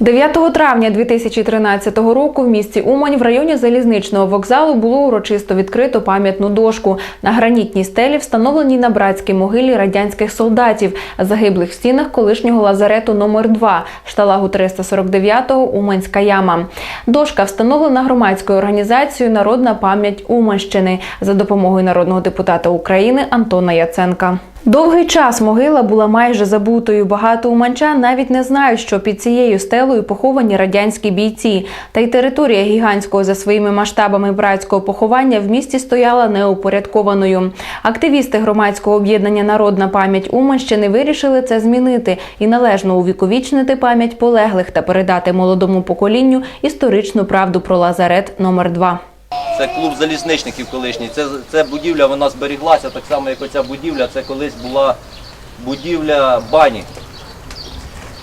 9 травня 2013 року в місті Умань в районі залізничного вокзалу було урочисто відкрито пам'ятну дошку. На гранітній стелі встановленій на братській могилі радянських солдатів, загиблих в стінах колишнього лазарету номер 2 шталагу 349-го Уманська яма. Дошка встановлена громадською організацією Народна пам'ять Уманщини за допомогою народного депутата України Антона Яценка. Довгий час могила була майже забутою. Багато уманчан навіть не знають, що під цією стелею поховані радянські бійці. Та й територія гігантського за своїми масштабами братського поховання в місті стояла неупорядкованою. Активісти громадського об'єднання Народна пам'ять Уманщини вирішили це змінити і належно увіковічнити пам'ять полеглих та передати молодому поколінню історичну правду про лазарет номер 2 Це клуб залізничників колишній. Це, це будівля, вона зберіглася, так само, як оця будівля. Це колись була будівля бані.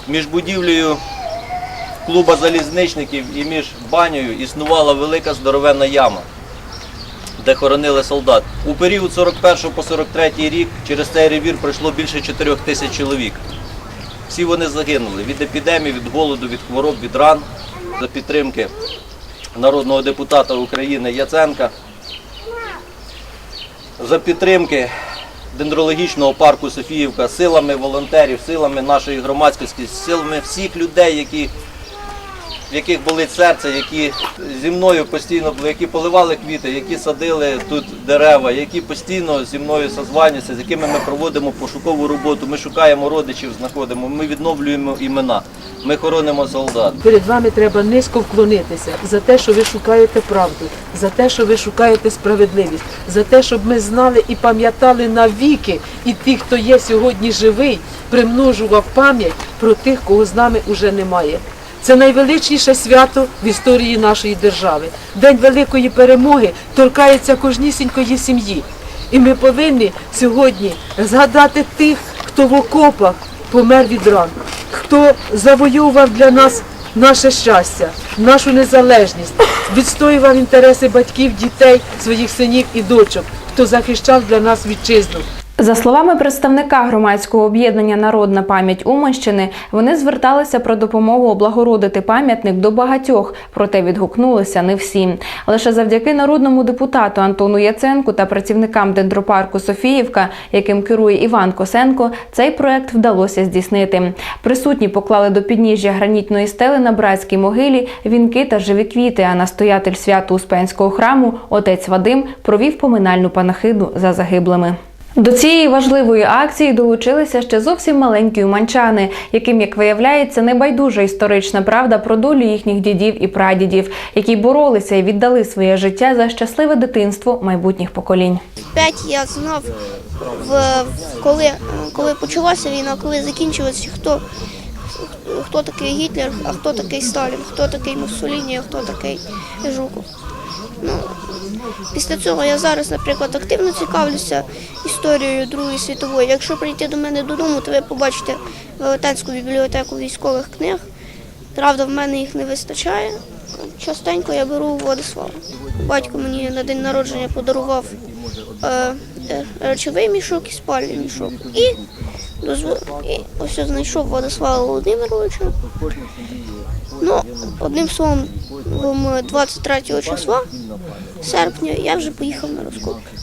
Між будівлею клуба залізничників і між банею існувала велика здоровенна яма, де хоронили солдат. У період 41 по 43 рік через цей ревір пройшло більше 4 тисяч чоловік. Всі вони загинули від епідемії, від голоду, від хвороб, від ран за підтримки народного депутата України Яценка, за підтримки дендрологічного парку Софіївка, силами волонтерів, силами нашої громадськості, силами всіх людей, які, в яких болить серце, які зі мною постійно були, які поливали квіти, які садили тут дерева, які постійно зі мною созванюються, з якими ми проводимо пошукову роботу. Ми шукаємо родичів, знаходимо, ми відновлюємо імена, ми хоронимо солдат. Перед вами треба низько вклонитися за те, що ви шукаєте правду, за те, що ви шукаєте справедливість, за те, щоб ми знали і пам'ятали навіки, і тих, хто є сьогодні живий, примножував пам'ять про тих, кого з нами уже немає. Це найвеличніше свято в історії нашої держави. День великої перемоги торкається кожнісінької сім'ї. І ми повинні сьогодні згадати тих, хто в окопах помер від ран, хто завоював для нас наше щастя, нашу незалежність, відстоював інтереси батьків, дітей, своїх синів і дочок, хто захищав для нас вітчизну. За словами представника громадського об'єднання Народна пам'ять Уманщини, вони зверталися про допомогу облагородити пам'ятник до багатьох, проте відгукнулися не всі. Лише завдяки народному депутату Антону Яценку та працівникам дендропарку Софіївка, яким керує Іван Косенко, цей проект вдалося здійснити. Присутні поклали до підніжжя гранітної стели на братській могилі вінки та живі квіти. А настоятель свято Успенського храму, отець Вадим, провів поминальну панахиду за загиблими. До цієї важливої акції долучилися ще зовсім маленькі уманчани, яким, як виявляється, небайдужа історична правда про долю їхніх дідів і прадідів, які боролися і віддали своє життя за щасливе дитинство майбутніх поколінь. П'ять я знав, в, коли, коли почалася війна, коли закінчилася, хто, хто такий Гітлер, а хто такий Сталін, хто такий Муссоліні, а хто такий Жуков. Ну, після цього я зараз, наприклад, активно цікавлюся історією Другої світової. Якщо прийти до мене додому, то ви побачите велетенську бібліотеку військових книг. Правда, в мене їх не вистачає. Частенько я беру Владислава. Батько мені на день народження подарував е, е, речовий мішок і спальний мішок. І, дозв- і ось я знайшов Владислава Володимировича. Ну, одним словом, 23 числа серпня я вже поїхав на розкопки.